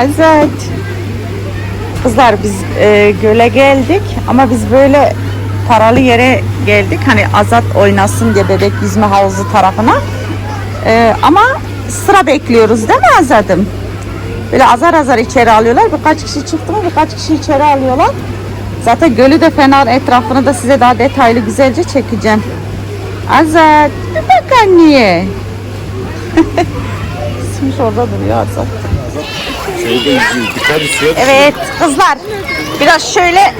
Azat. Kızlar biz e, göle geldik ama biz böyle paralı yere geldik. Hani Azat oynasın diye bebek yüzme havuzu tarafına. E, ama sıra bekliyoruz değil mi Azat'ım? Böyle azar azar içeri alıyorlar. Birkaç kişi çıktı mı birkaç kişi içeri alıyorlar. Zaten gölü de fena etrafını da size daha detaylı güzelce çekeceğim. Azat bir bak anneye. Smış orada duruyor Azat. Şeyde. Dikkat suya Evet kızlar biraz şöyle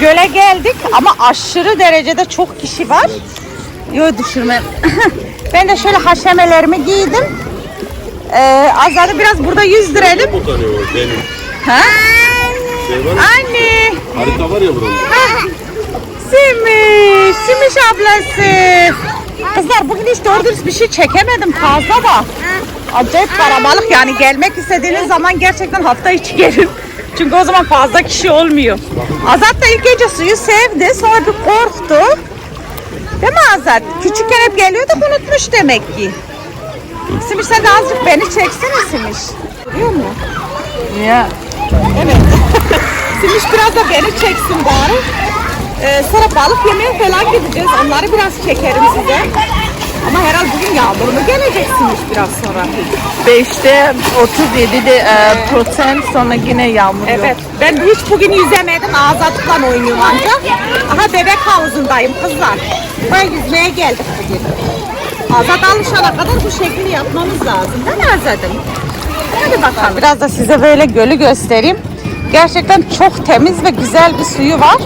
göle geldik ama aşırı derecede çok kişi var. Yok düşürme. ben de şöyle haşemelerimi giydim. Ee, Azar'ı biraz burada yüzdürelim. Bu tanıyor benim. Ha? Şey var ya, Anne. harita var ya buranın. Simiş. Simiş ablası. Kızlar bugün hiç doğru dürüst bir şey çekemedim fazla da. Acayip karabalık yani gelmek istediğiniz zaman gerçekten hafta içi gelin. Çünkü o zaman fazla kişi olmuyor. Azat da ilk önce suyu sevdi sonra bir korktu. Değil mi Azat? Küçükken hep geliyorduk unutmuş demek ki. Simiş sen de azıcık beni çeksene Simiş. Görüyor musun? Ya. Evet. Simiş biraz da beni çeksin bari. Ee, sonra balık yemeye falan gideceğiz. Onları biraz çekerim size. Ama herhalde bugün yağmurlu geleceksiniz biraz sonra. 5'te 37 de e, protest sonra yine yağmur yok. Evet. Ben hiç bugün yüzemedim. Azatlıkla oynuyorum ancak. Aha bebek havuzundayım kızlar. Ben yüzmeye geldik bugün. Azat alışana kadar bu şekli yapmamız lazım. Değil mi Azat'ım? Hadi bakalım. Biraz da size böyle gölü göstereyim. Gerçekten çok temiz ve güzel bir suyu var.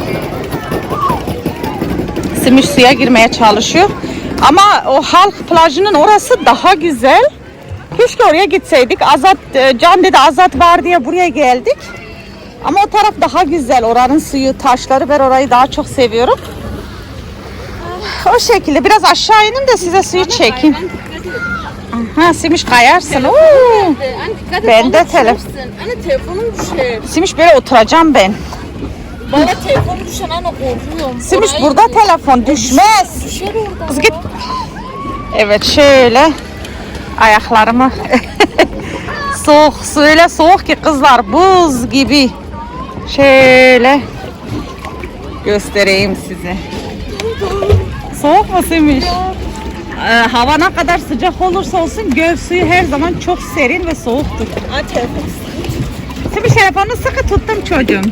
Simiş suya girmeye çalışıyor. Ama o halk plajının orası daha güzel. Keşke oraya gitseydik. Azat, e, Can dedi Azat var diye buraya geldik. Ama o taraf daha güzel. Oranın suyu, taşları ben orayı daha çok seviyorum. O şekilde biraz aşağı inin de size suyu çekeyim. Ha Simiş kayarsın. Oo. Ben de bana telef- düşersin. Anne telefonum düşer. Simiş böyle oturacağım ben. Bana telefonum düşer anne korkuyorum. Simiş Oraya burada gidiyor. telefon düşmez. Düşer orada. Kız git. Evet şöyle ayaklarımı soğuk su öyle soğuk ki kızlar buz gibi. Şöyle göstereyim size. Soğuk mu Semih? Ee, hava ne kadar sıcak olursa olsun göl suyu her zaman çok serin ve soğuktur. Anne telefon. Semih telefonunu sıkı tuttum çocuğum.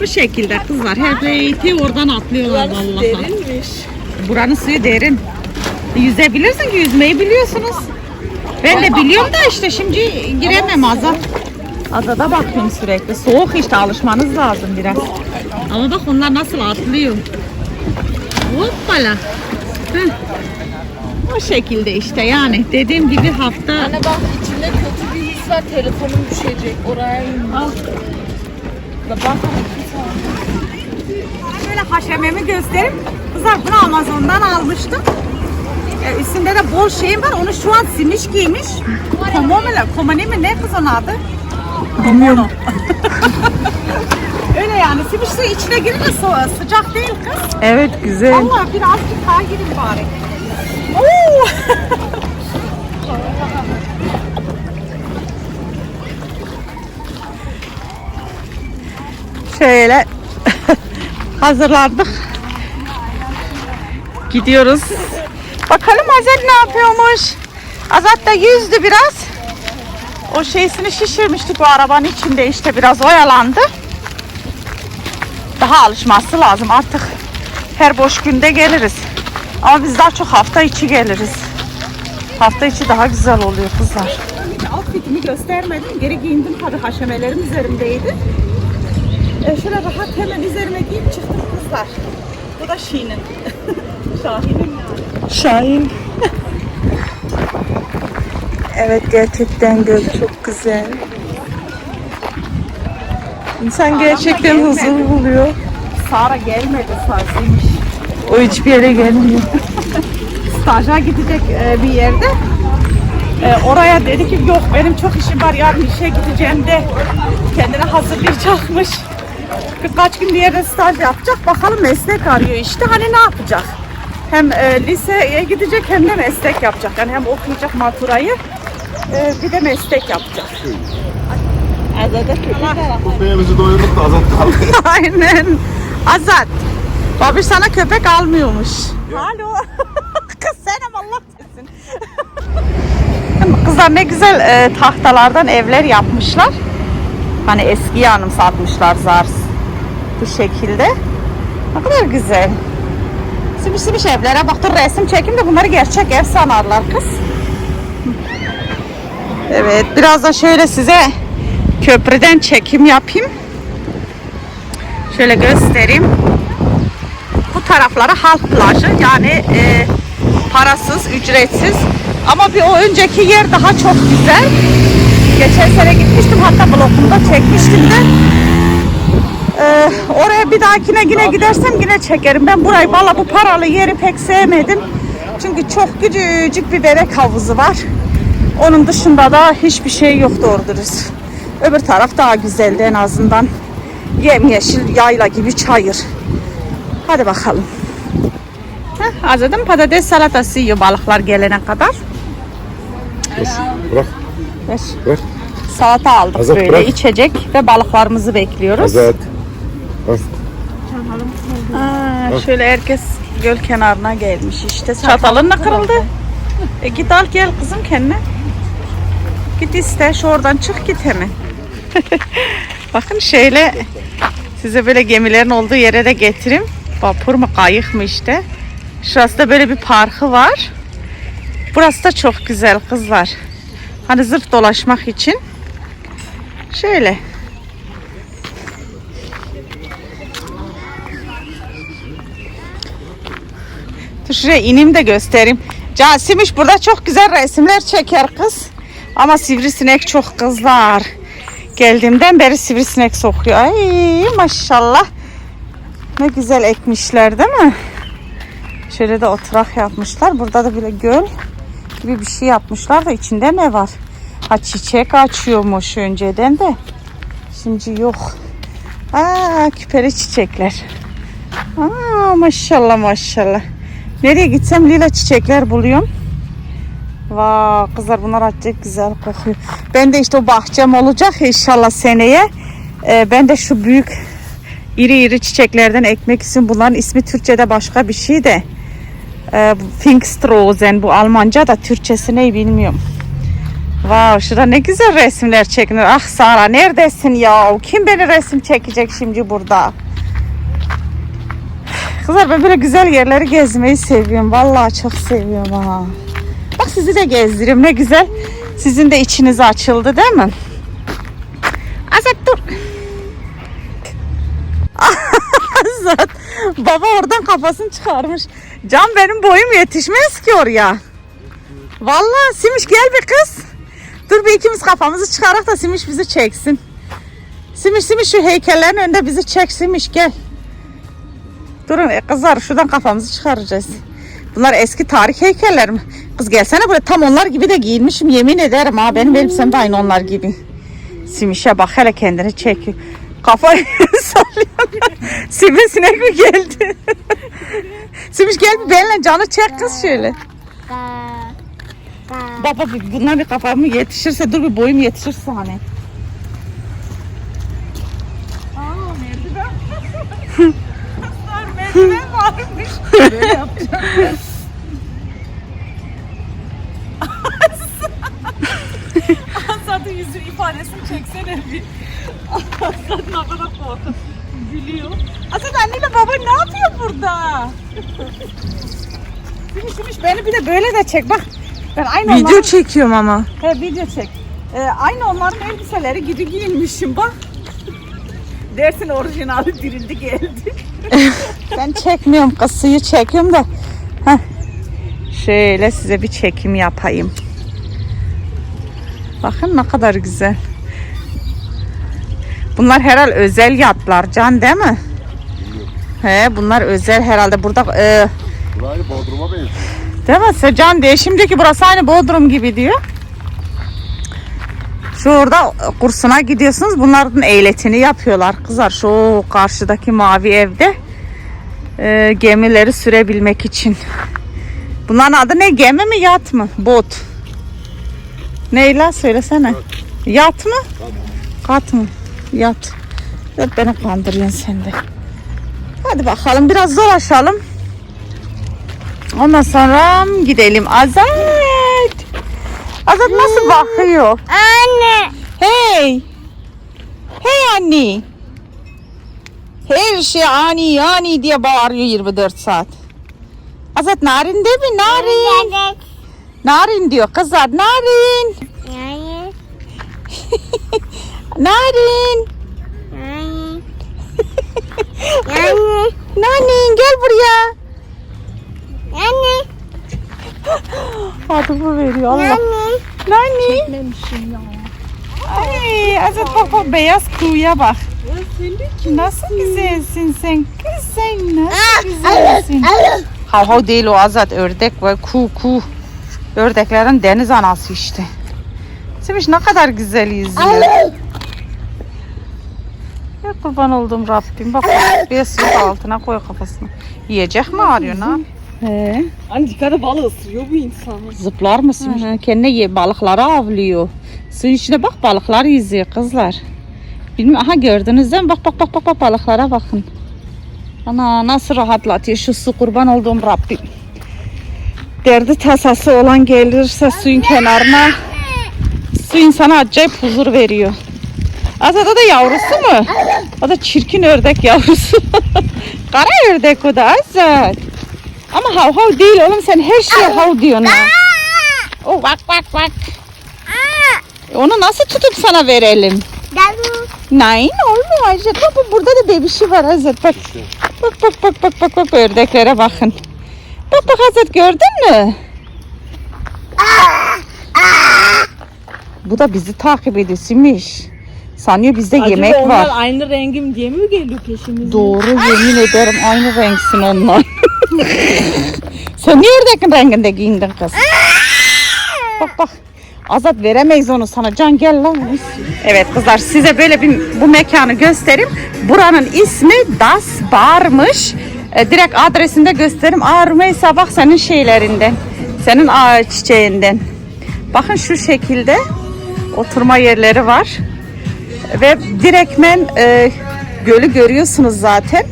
Bu şekilde kızlar hep reyti oradan atlıyorlar Burası vallahi. derinmiş. Buranın suyu derin. Yüzebilirsin ki yüzmeyi biliyorsunuz. Ben de biliyorum da işte şimdi giremem aza. Adada bakıyorum sürekli. Soğuk işte alışmanız lazım biraz. Ama bak onlar nasıl atlıyor. Hoppala. Heh. O şekilde işte yani dediğim gibi hafta Anne bak içimde kötü bir his var telefonum düşecek. Oraya in. Şöyle haşememi göstereyim. Kızlar bunu Amazon'dan almıştım. Ee, üstünde de bol şeyim var. Onu şu an simiş giymiş. Komomela, komani mi ne kız onun adı? Bilmiyorum. Öyle yani simiş su içine girince sıcak değil kız. Evet güzel. Allah birazcık daha girin bari. Oo! Şöyle hazırlandık. Gidiyoruz. Bakalım Azat ne yapıyormuş. Azat da yüzdü biraz. O şeysini şişirmiştik o arabanın içinde işte biraz oyalandı. Daha alışması lazım artık. Her boş günde geliriz. Ama biz daha çok hafta içi geliriz. Hafta içi daha güzel oluyor kızlar. Outfitimi göstermedim. Geri giyindim tabii haşemelerim üzerimdeydi. E, şöyle rahat hemen üzerime giyip çıktım kızlar. Bu da Şi'nin. Şahin'in yani. Şahin. evet gerçekten göl çok güzel. İnsan gerçekten huzur buluyor. Sara gelmedi Sarsi'ymiş. O hiçbir yere gelmiyor. staja gidecek e, bir yerde. E, oraya dedi ki yok benim çok işim var yarın işe gideceğim de kendini hazırlayacakmış. Birkaç gün bir yerde staj yapacak. Bakalım meslek arıyor işte. Hani ne yapacak? Hem e, liseye gidecek hem de meslek yapacak. Yani hem okuyacak maturayı e, bir de meslek yapacak. Var. Köpeğimizi doyurduk da azat kaldı. Aynen. Azat. Babi sana köpek almıyormuş. Alo. Kız senem Allah desin. Kızlar ne güzel e, tahtalardan evler yapmışlar. Hani eski anımsatmışlar zars. Bu şekilde. Ne kadar güzel. Simiş simiş evlere bak dur resim çekim de bunları gerçek ev sanarlar kız. Evet biraz da şöyle size köprüden çekim yapayım. Şöyle göstereyim. Bu taraflara halk plajı yani e, parasız, ücretsiz. Ama bir o önceki yer daha çok güzel. Geçen sene gitmiştim hatta blogumda çekmiştim de. E, oraya bir dahakine yine gidersem yine çekerim. Ben burayı valla bu paralı yeri pek sevmedim. Çünkü çok küçücük bir bebek havuzu var. Onun dışında da hiçbir şey yok doğru dürüst. Öbür taraf daha güzeldi en azından. Yemyeşil yayla gibi çayır. Hadi bakalım. Heh, Azad'ın patates salatası yiyor balıklar gelene kadar. Bırak. Ver. Ver. Salata aldık Azat, böyle bırak. içecek ve balıklarımızı bekliyoruz. Azat. Al. Aa, şöyle herkes göl kenarına gelmiş işte. Çatalın da kırıldı. E git al gel kızım kendine. Git iste şu oradan çık git hemen. Bakın şöyle size böyle gemilerin olduğu yere de getireyim. Vapur mu kayık mı işte. Şurası da böyle bir parkı var. Burası da çok güzel kızlar. Hani zırt dolaşmak için. Şöyle. Şuraya ineyim de göstereyim. Can Simiş burada çok güzel resimler çeker kız. Ama sivrisinek çok kızlar. Geldiğimden beri sivrisinek sokuyor. Ay maşallah. Ne güzel ekmişler değil mi? Şöyle de oturak yapmışlar. Burada da böyle göl gibi bir şey yapmışlar da içinde ne var? Ha çiçek açıyormuş önceden de. Şimdi yok. Aa küpeli çiçekler. Aa maşallah maşallah. Nereye gitsem lila çiçekler buluyorum. Vay kızlar bunlar acayip güzel kokuyor. Ben de işte o bahçem olacak inşallah seneye. Ee, ben de şu büyük iri iri çiçeklerden ekmek istiyorum. Bunların ismi Türkçe'de başka bir şey de. Ee, Pfingstrosen bu Almanca da Türkçesi ne bilmiyorum. Vav şurada ne güzel resimler çekilir. Ah Sara neredesin ya? Kim beni resim çekecek şimdi burada? Kızlar ben böyle güzel yerleri gezmeyi seviyorum. Vallahi çok seviyorum ha. Bak sizi de gezdireyim ne güzel. Sizin de içiniz açıldı değil mi? Azat dur. Azat. Baba oradan kafasını çıkarmış. Can benim boyum yetişmez ki oraya. Vallahi Simiş gel bir kız. Dur bir ikimiz kafamızı çıkarak da Simiş bizi çeksin. Simiş Simiş şu heykellerin önünde bizi çek Simiş gel. Durun e, kızlar şuradan kafamızı çıkaracağız. Bunlar eski tarih heykeller mi? Kız gelsene buraya tam onlar gibi de giyinmişim yemin ederim ha benim elbisem de aynı onlar gibi. Simiş'e bak hele kendini çekiyor. Kafayı sallıyor. Sivrisinek mi geldi? Simiş gel bir benimle canı çek kız şöyle. Baba bundan bir kafamı yetişirse dur bir boyum yetişirse hani. Aa merdiven. Böyle yapacağım. Asat'ın yüzü ifadesini çeksene bir. Asat ne kadar korkup gülüyor. Asat anneyle baba ne yapıyor burada? Simiş simiş beni bir de böyle de çek bak. Ben aynı onların... çekiyorum ama. He video çek. Ee, aynı onların elbiseleri gibi giyinmişim bak. Dersin orijinali dirildi geldi. ben çekmiyorum kız suyu çekiyorum da. Heh. Şöyle size bir çekim yapayım. Bakın ne kadar güzel. Bunlar herhal özel yatlar can değil mi? He bunlar özel herhalde burada e, Burayı Bodrum'a benziyor. Değil mi? Secan diye. Şimdiki burası aynı Bodrum gibi diyor. Şurada kursuna gidiyorsunuz. Bunların eğletini yapıyorlar kızlar. Şu karşıdaki mavi evde e, gemileri sürebilmek için. Bunların adı ne? Gemi mi yat mı? Bot. Neyla söylesene. Yat mı? Katın yat. Hep beni kandırıyorsun sen de. Hadi bakalım biraz dolaşalım. Ondan sonra gidelim. Azat. Azat nasıl bakıyor? Anne. Hey. Hey anne. Her şey ani ani diye bağırıyor 24 saat. Azat narin değil mi? Narin. Evet. Narin diyor kızlar. Narin. Yani. Narin. Yani. Yani. Narin gel buraya. Yani. Hadi bu veriyor Allah. Yani. Nani? Çekmemişim ya. Ay Azat bak o beyaz kuğuya bak. Nasıl güzelsin sen. Kız sen nasıl güzelsin. Hav hav değil o Azat ördek ve kuğu kuğu. Ördeklerin deniz anası işte. Semiş ne kadar güzel yüzüyor. Ya kurban olduğum Rabbim bak bir suyu altına koy kafasına. Yiyecek mi arıyor ne? He. Anne dikkat et balığı ısırıyor bu insan. Zıplar mısın? Kendine ye, balıkları avlıyor. Suyun içine bak balıklar yüzüyor kızlar. Bilmiyorum aha gördünüz değil mi? Bak bak bak bak bak balıklara bakın. Ana nasıl rahatlatıyor şu su kurban olduğum Rabbim. Derdi tasası olan gelirse suyun kenarına su insana acayip huzur veriyor. Azat o da yavrusu mu? O da çirkin ördek yavrusu. Kara ördek o da Azat. Ama hav hav değil oğlum sen her şeye hav diyorsun. O bak bak bak. E, Onu nasıl tutup sana verelim? Nein olmuyor. Bak bu- burada da bebişi var Azat bak. Bak bak bak bak bak bak ördeklere bakın. Bak bak Azat gördün mü? Bu da bizi takip ediyormuş. Sanıyor bizde yemek Acaba onlar var. aynı rengim diye mi geliyor peşimizde? Doğru yemin ederim aynı renksin onlar. Sen niye ördekin renginde giyindin kız? Bak bak. Azat veremeyiz onu sana. Can gel lan. Evet kızlar size böyle bir bu mekanı göstereyim. Buranın ismi Das Bar'mış. E, direkt adresinde göstereyim. Aa Rümeysa bak senin şeylerinden. Senin ağaç çiçeğinden. Bakın şu şekilde oturma yerleri var. Ve direktmen e, gölü görüyorsunuz zaten.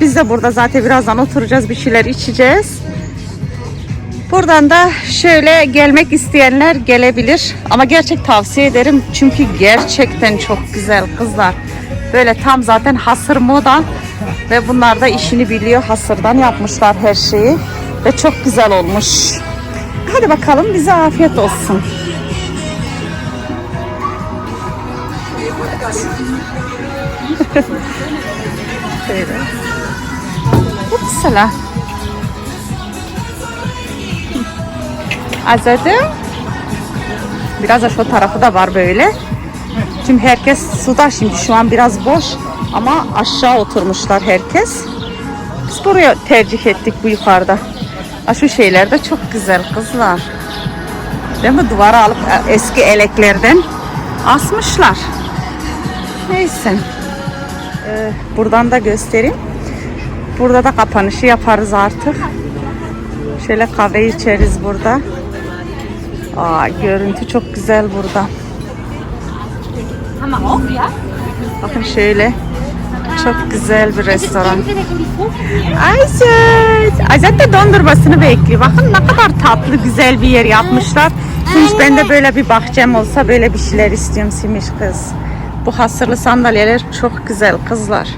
Biz de burada zaten birazdan oturacağız, bir şeyler içeceğiz. Buradan da şöyle gelmek isteyenler gelebilir. Ama gerçek tavsiye ederim çünkü gerçekten çok güzel kızlar. Böyle tam zaten hasır moda ve bunlar da işini biliyor. Hasırdan yapmışlar her şeyi ve çok güzel olmuş. Hadi bakalım bize afiyet olsun. Şöyle. Upsala. Azadım. Biraz da şu tarafı da var böyle. Şimdi herkes suda şimdi şu an biraz boş ama aşağı oturmuşlar herkes. Biz buraya tercih ettik bu yukarıda. Ha, şu şeyler de çok güzel kızlar. Değil mi? Duvara alıp e, eski eleklerden asmışlar. Neyse. Ee, buradan da göstereyim. Burada da kapanışı yaparız artık. Şöyle kahve içeriz burada. Aa, görüntü çok güzel burada. Bakın şöyle. Çok güzel bir restoran. Ayşet. Ayşet de dondurmasını bekliyor. Bakın ne kadar tatlı güzel bir yer yapmışlar. Simiş ben de böyle bir bahçem olsa böyle bir şeyler istiyorum Simiş kız. Bu hasırlı sandalyeler çok güzel kızlar.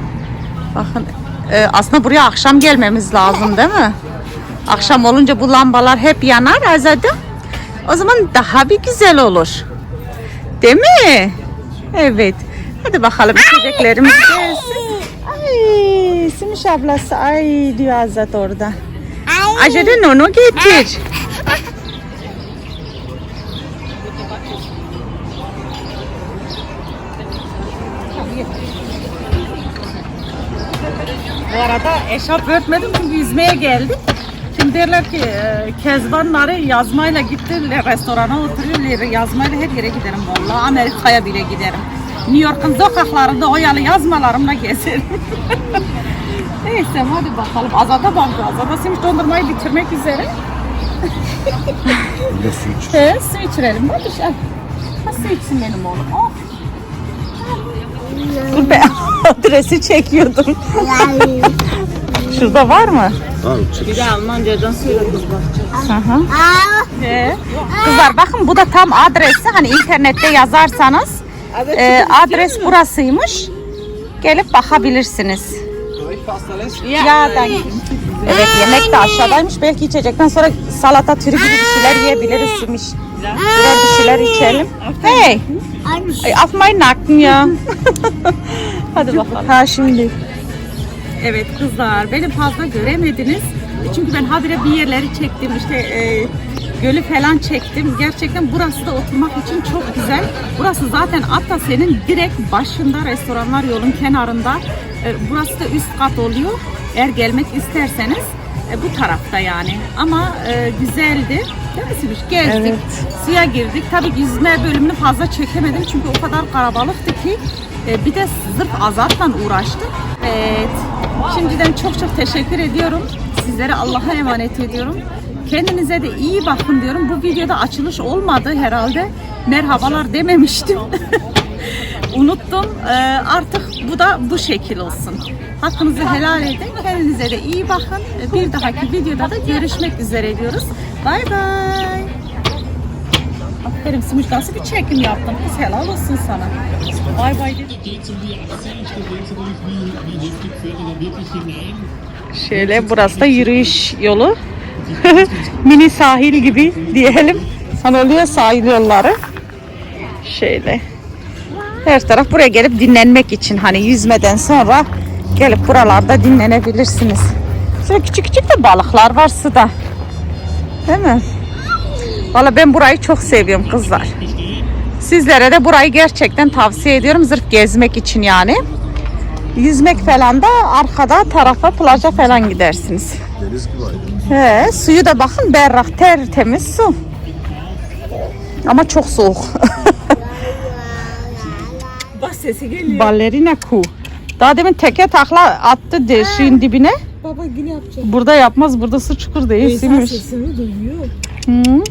Bakın e, aslında buraya akşam gelmemiz lazım değil mi? Akşam olunca bu lambalar hep yanar Azade. O zaman daha bir güzel olur. Değil mi? Evet. Hadi bakalım içeceklerimiz gelsin. Ay, Simiş ablası ay diyor Azat orada. Acele nono getir. Bu arada eşarp örtmedim çünkü yüzmeye geldik. Şimdi derler ki e, Kezbanları yazmayla gittiler restorana oturuyorlar. Yazmayla her yere giderim vallahi. Amerika'ya bile giderim. New York'un sokaklarında oyalı yazmalarımla gezerim. Neyse hadi bakalım. Azada baktı. Azada Simiş dondurmayı bitirmek üzere. Bir de su iç. He, su içirelim. Hadi şey. Ha, su içsin benim oğlum. Oh. Dur be adresi çekiyordum. Şurada var mı? Çık. Bir de Almancadan söyle kız bakacağız. Aa, Ee, Kızlar bakın bu da tam adresi. Hani internette yazarsanız e, adres burasıymış. Gelip bakabilirsiniz. Ya da Evet yemek de aşağıdaymış. Belki içecekten sonra salata türü gibi bir şeyler yiyebiliriz Simiş. Birer bir şeyler içelim. Hey. Ay, meinen Nacken ya. Hadi bakalım. Ha şimdi. Evet kızlar beni fazla göremediniz. Çünkü ben habire bir yerleri çektim işte e, gölü falan çektim. Gerçekten burası da oturmak için çok güzel. Burası zaten Atase'nin direkt başında restoranlar yolun kenarında. E, burası da üst kat oluyor. Eğer gelmek isterseniz e, bu tarafta yani. Ama e, güzeldi. Değil mi? Gezdik, suya girdik. Tabii yüzme bölümünü fazla çekemedim çünkü o kadar kalabalıktı ki. E, bir de zırh azatla uğraştık. Evet. Şimdiden çok çok teşekkür ediyorum. Sizlere Allah'a emanet ediyorum. Kendinize de iyi bakın diyorum. Bu videoda açılış olmadı herhalde. Merhabalar dememiştim. Unuttum. Ee, artık bu da bu şekil olsun. Hakkınızı helal edin. Kendinize de iyi bakın. Bir dahaki videoda da görüşmek üzere diyoruz. Bay bay. Aferin Sumuş nasıl bir çekim yaptın? Kız helal olsun sana. Bay bay. Şöyle burası da yürüyüş yolu. Mini sahil gibi diyelim. Sanılıyor sahil yolları. Şöyle. Her taraf buraya gelip dinlenmek için hani yüzmeden sonra gelip buralarda dinlenebilirsiniz. Şöyle küçük küçük de balıklar var suda. Değil mi? Valla ben burayı çok seviyorum kızlar. Sizlere de burayı gerçekten tavsiye ediyorum. Sırf gezmek için yani. Yüzmek falan da arkada tarafa plaja falan gidersiniz. Deniz gibi. He, suyu da bakın berrak tertemiz su. Ama çok soğuk. Bak sesi geliyor. Ballerina kuğu. Daha demin teke takla attı de suyun dibine. Baba yine yapacak. Burada yapmaz. Burada su çukur değil. Suymuş. sesini duyuyor. Hı.